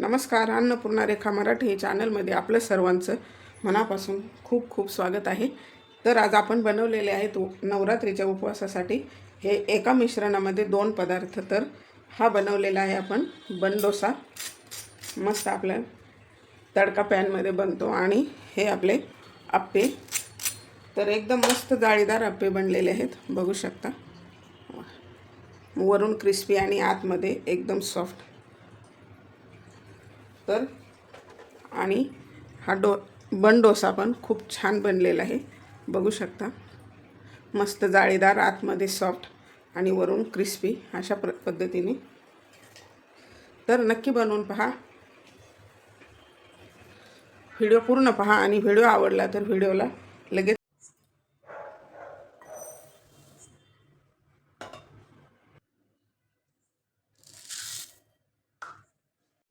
नमस्कार अन्नपूर्णा रेखा मराठी चॅनलमध्ये आपलं सर्वांचं मनापासून खूप खूप स्वागत आहे. तर आज आपण बनवलेले आहेत उ- नवरात्रीच्या उपवासासाठी. हे एका मिश्रणामध्ये दोन पदार्थ तर हा बनवलेला आहे आपण बनडोसा. मस्त आपल्या तडका पॅनमध्ये बनतो आणि हे आपले आप्पे. तर एकदम मस्त जाळीदार आप्पे बनलेले आहेत बघू शकता. वरून क्रिस्पी आणि आतमध्ये एकदम सॉफ्ट. तर आणि हा डो बन डोसा पण खूप छान बनलेला आहे. बघू शकता. मस्त जाळीदार आतमध्ये सॉफ्ट आणि वरून क्रिस्पी अशा प्र पद्धतीने. तर नक्की बनवून पहा. व्हिडिओ पूर्ण पहा आणि व्हिडिओ आवडला तर व्हिडिओला लगेच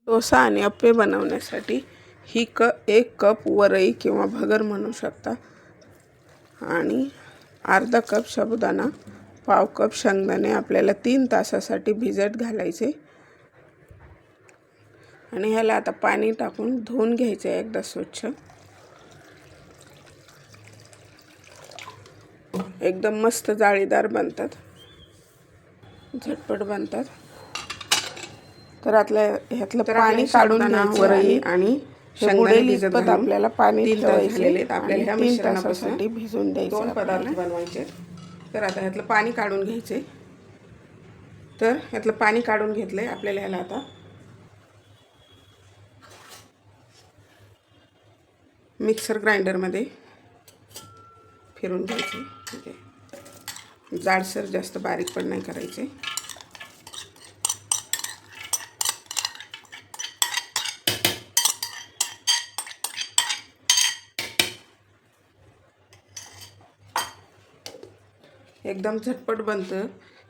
डोसा आणि अप्पे बनवण्यासाठी ही क एक कप वरई किंवा भगर म्हणू शकता. आणि अर्धा कप साबुदाणा पाव कप शेंगदाणे आपल्याला तीन तासासाठी भिजत घालायचे. आणि ह्याला आता पाणी टाकून धुवून घ्यायचे एकदा स्वच्छ. एकदम मस्त जाळीदार बनतात. झटपट बनतात. तर आतल्या ह्यातलं पाणी काढून वरई आणि भिजत आपल्याला पाणी आहेत आपल्याला ह्या मिश्रणासाठी भिजून द्यायचे दोन पदार्थ बनवायचे तर आता ह्यातलं पाणी काढून घ्यायचे. तर ह्यातलं पाणी काढून घेतलंय आपल्याला ह्याला आता. मिक्सर ग्राइंडरमध्ये फिरून घ्यायचे. म्हणजे जाडसर जास्त बारीक पण नाही करायचे. एकदम झटपट बनतं.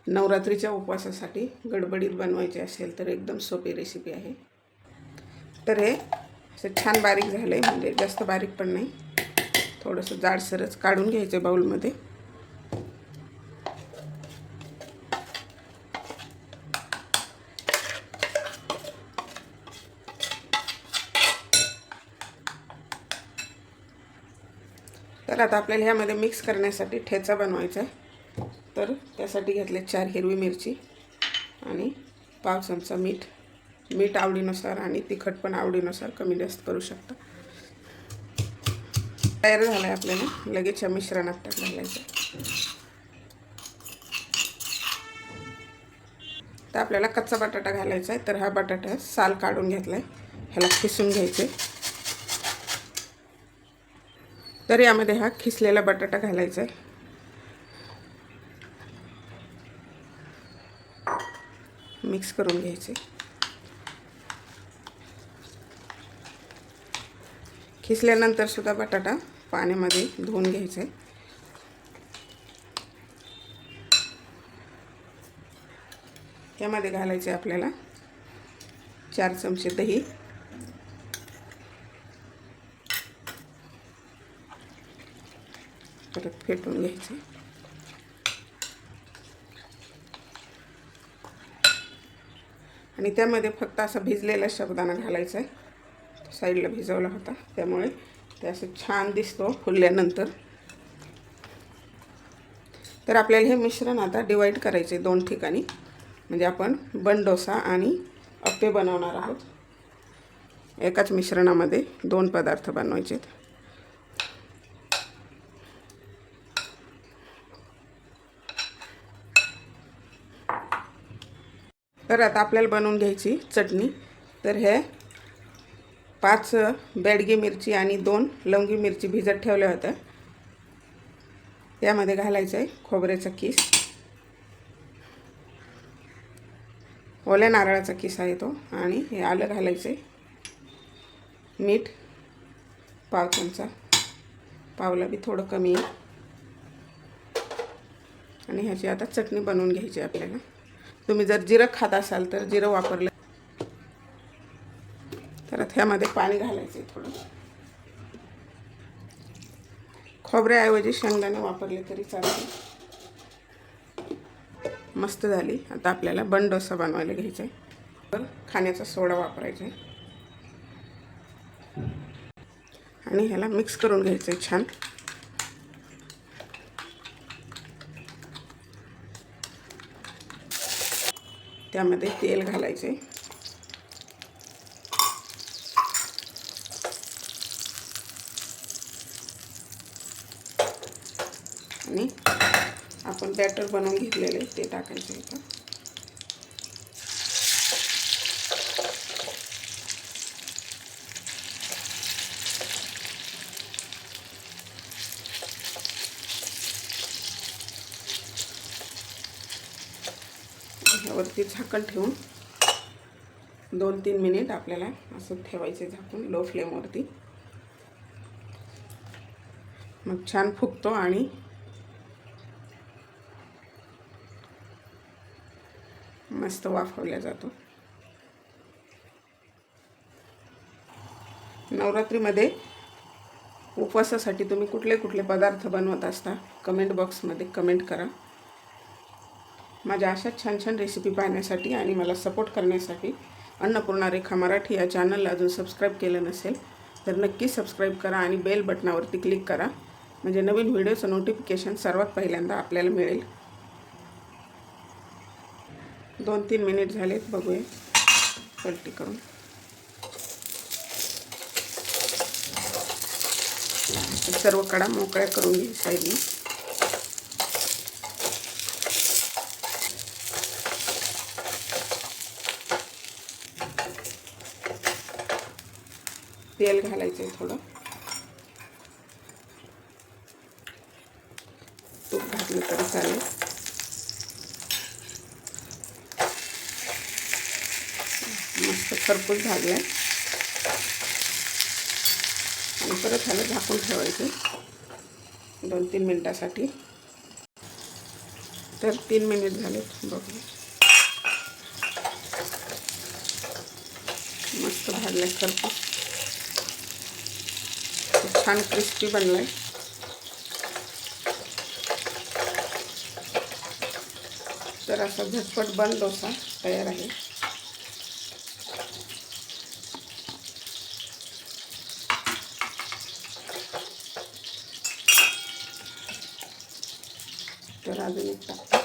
नवरात्रीच्या उपवासासाठी गडबडीत बनवायची असेल तर एकदम सोपी रेसिपी आहे. तर हे असं छान बारीक झालं आहे म्हणजे जास्त बारीक पण नाही. थोडंसं जाडसरच काढून घ्यायचं बाऊलमध्ये तर आता आपल्याला ह्यामध्ये मिक्स करण्यासाठी ठेचा बनवायचा आहे. तर त्यासाठी घेतले चार हिरवी मिरची आणि पाव चमचा मीठ. मीठ आवडीनुसार आणि तिखट पण आवडीनुसार कमी जास्त करू शकता. तयार झालं आहे आपल्याला. लगेच या मिश्रणात टाक घालायचं. तर आपल्याला कच्चा बटाटा घालायचा आहे. तर हा बटाटा साल काढून घेतला आहे ह्याला खिसून घ्यायचे. तर यामध्ये हा खिसलेला बटाटा घालायचा आहे. मिक्स करून घ्यायचे. खिसल्यानंतर सुद्धा बटाटा पाण्यामध्ये धुवून घ्यायचे. यामध्ये घालायचे आपल्याला चार चमचे दही. परत फेटून घ्यायचे. आणि त्यामध्ये फक्त असा भिजलेला शब्दाना घालायचा आहे. साईडला भिजवला होता. त्यामुळे ते असं छान दिसतो फुलल्यानंतर. तर आपल्याला हे मिश्रण आता डिवाईड करायचे दोन ठिकाणी. म्हणजे आपण बन डोसा आणि अप्पे बनवणार आहोत. एकाच मिश्रणामध्ये दोन पदार्थ बनवायचे आहेत तर आता आपल्याला बनवून घ्यायची चटणी. तर हे पाच बेडगी मिरची आणि दोन लवंगी मिरची भिजत ठेवल्या होत्या. त्यामध्ये घालायचं आहे खोबऱ्याचा किस. ओल्या नारळाचा किस आहे तो. आणि हे आलं घालायचं आहे मीठ पाव चमचा. पावला बी थोडं कमी आहे. आणि ह्याची आता चटणी बनवून घ्यायची आपल्याला. तुम्ही जर जिरं खात असाल तर जिरं वापरलं. तर ह्यामध्ये पाणी घालायचं थोडं. खोबऱ्याऐवजी शेंगदाणे वापरले तरी चालते मस्त झाली. आता आपल्याला बन डोसा बनवायला घ्यायचा आहे तर खाण्याचा सोडा वापरायचा आहे आणि ह्याला मिक्स करून घ्यायचं आहे छान. त्यामध्ये तेल घालायचे. आणि आपण बॅटर बनवून घेतलेले ते टाकायचे इथं. ह्यावरती झाकण ठेवून दोन तीन मिनिट आपल्याला असं ठेवायचे झाकून लो फ्लेमवरती मग छान फुगतो आणि मस्त वाफवल्या जातो. नवरात्रीमध्ये उपवासासाठी तुम्ही कुठले कुठले पदार्थ बनवत असता? कमेंट बॉक्समध्ये कमेंट करा. माझ्या अशा छान छान रेसिपी पाहण्यासाठी आणि मला सपोर्ट करण्यासाठी अन्नपूर्णा रेखा मराठी या चॅनलला अजून सबस्क्राईब केलं नसेल तर नक्की सबस्क्राईब करा आणि बेल बटनावरती क्लिक करा. म्हणजे नवीन व्हिडिओचं नोटिफिकेशन सर्वात पहिल्यांदा आपल्याला मिळेल. दोन तीन मिनिट झालेत बघूया. पलटी करून. सर्व कडा मोकळ्या करून घे साईडने. तेल घालायचं आहे थोडं. तूप घातलं तरी चालेल. मस्त खरपूस आहे आणि परत ह्याला झाकून ठेवायचं. दोन तीन मिनटासाठी. तर तीन मिनिट झालेत बघू. मस्त भाजलाय खरपूस. छान क्रिस्पी बनलाय. तर असा झटपट बन डोसा तयार आहे तर अजून एक टाकतो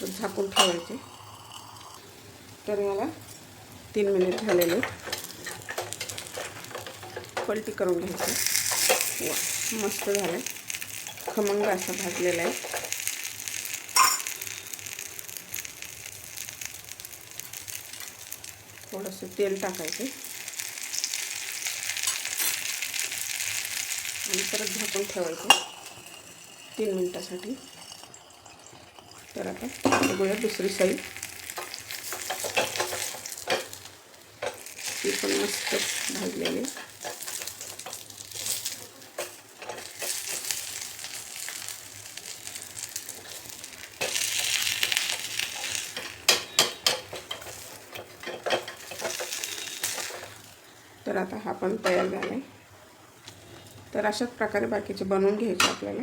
तर झाकून ठेवायचे. तर याला तीन मिनिट झालेले पलटी करून घ्यायची. वा मस्त झालं. आहे खमंग असं भाजलेला आहे. थोडंसं तेल टाकायचं. आणि परत झाकून ठेवायचं. तीन मिनटासाठी. तर आता बघूया दुसरी साईड ती पण मस्त भाजलेली. तर आता हा पण तयार झाला आहे तर अशाच प्रकारे बाकीचे बनवून घ्यायचे आपल्याला.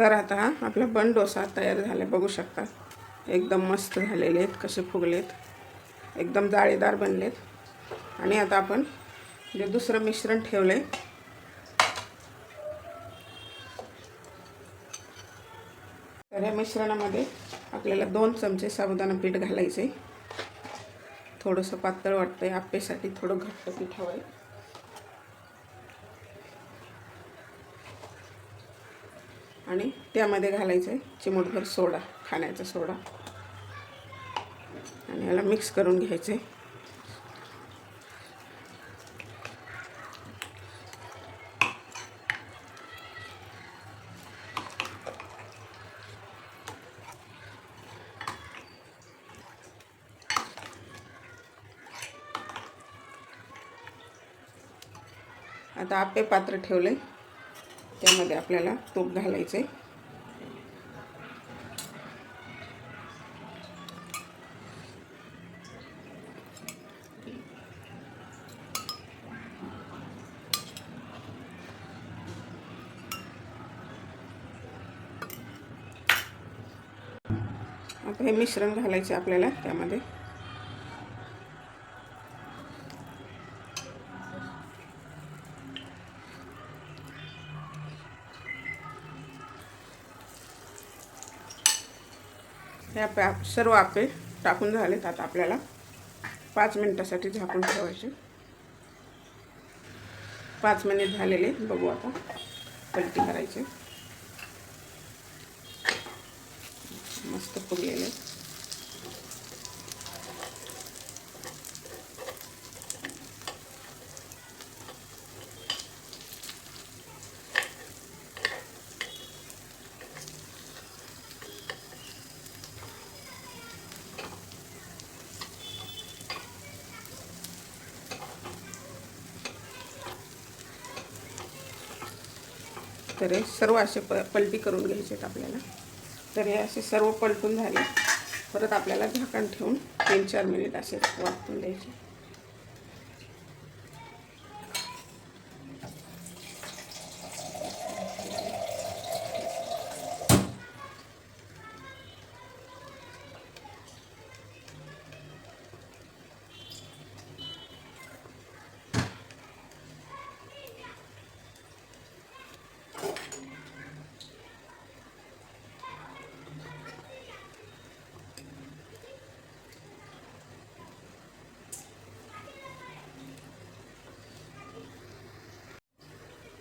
तर आता आपला बन डोसा तयार झाला बघू शकता. एकदम मस्त झालेले आहेत कसे फुगलेत. एकदम जाळीदार बनलेत. आणि आता आपण जे दुसरं मिश्रण ठेवलं आहे तर या मिश्रणामध्ये आपल्याला दोन चमचे साबुदाणा पीठ घालायचे थोडंसं पातळ वाटतं आहे आप्पेसाठी थोडं घट्ट पीठ हवं आहे आणि त्यामध्ये घालायचं आहे चिमूटभर सोडा खाण्याचा सोडा. आणि याला मिक्स करून घ्यायचे आता आपे पात्र ठेवले त्यामध्ये आपल्याला तूप घालायचं आहे आता हे मिश्रण घालायचं आपल्याला त्यामध्ये. हे आपे आप सर्व आपे टाकून झालेत आता आपल्याला. पाच मिनटासाठी झाकून ठेवायचे. पाच मिनिट झालेले बघू आता पलटी करायचे. मस्त फुगलेले तर हे सर्व असे प पलटी करून घ्यायचे आहेत आपल्याला. तर हे असे सर्व पलटून झाले. परत आपल्याला झाकण ठेवून तीन चार मिनिट असे वाटून द्यायचे.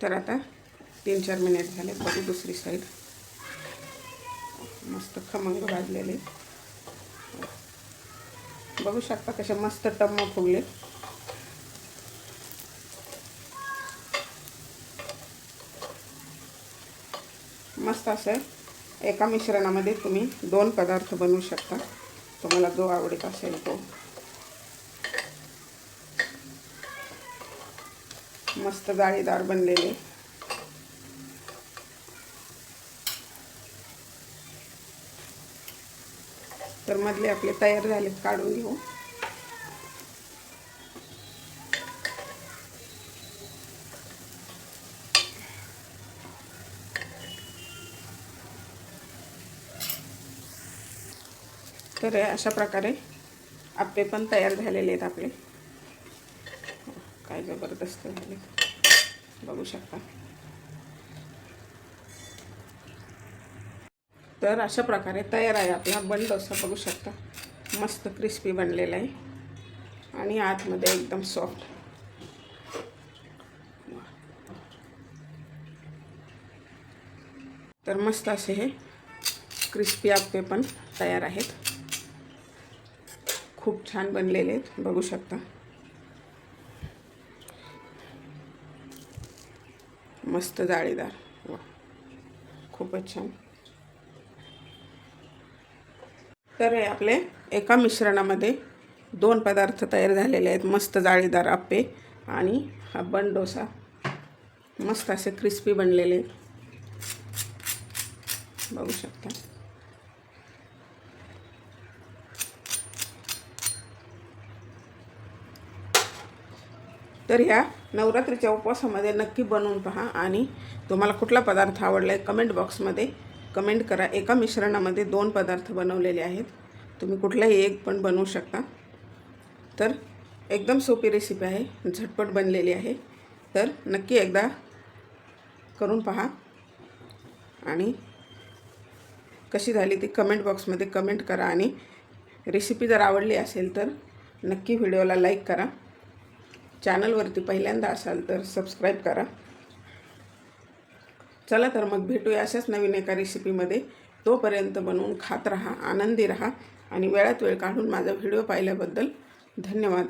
तर आता तीन चार मिनिट झाले बघू दुसरी साईड मस्त खमंग भाजलेले. बघू शकता कसे मस्त टम्म फुगले. मस्त असं एका मिश्रणामध्ये तुम्ही दोन पदार्थ बनवू शकता. तुम्हाला जो आवडत असेल तो. मस्त जाळीदार बनलेले. तर मधले आपले तयार झालेत काढून घेऊ. तर अशा प्रकारे आपे पण तयार झालेले आहेत आपले. काय जबरदस्त झाले. बघू शकता. तर अशा प्रकारे तयार आहे आपला बन डोसा बघू शकता. मस्त क्रिस्पी बनलेला आहे. आणि आतमध्ये एकदम सॉफ्ट तर मस्त असे हे क्रिस्पी आप्पे पण तयार आहेत. खूप छान बनलेले आहेत बघू शकता. मस्त जाळीदार. वा. खूपच छान. तर हे आपले एका मिश्रणामध्ये दोन पदार्थ तयार झालेले आहेत. मस्त जाळीदार आप्पे आणि हा बन डोसा. मस्त असे क्रिस्पी बनलेले. बघू शकता. तर ह्या नवरात्रीच्या उपवासामध्ये नक्की बनवून पहा आणि तुम्हाला कुठला पदार्थ आवडला आहे कमेंट बॉक्समध्ये कमेंट करा. एका मिश्रणामध्ये दोन पदार्थ बनवलेले आहेत. तुम्ही कुठलाही एक पण बनवू शकता. तर एकदम सोपी रेसिपी आहे. झटपट बनलेली आहे. तर नक्की एकदा करून पहा. आणि कशी झाली ती कमेंट बॉक्समध्ये कमेंट करा. आणि रेसिपी जर आवडली असेल तर नक्की व्हिडिओला लाईक करा. चॅनलवरती पहिल्यांदा असाल तर सबस्क्राईब करा. चला तर मग भेटूया अशाच नवीन एका रेसिपीमध्ये तोपर्यंत बनवून खात राहा आनंदी राहा आणि वेळात वेळ काढून माझा व्हिडिओ पाहिल्याबद्दल धन्यवाद.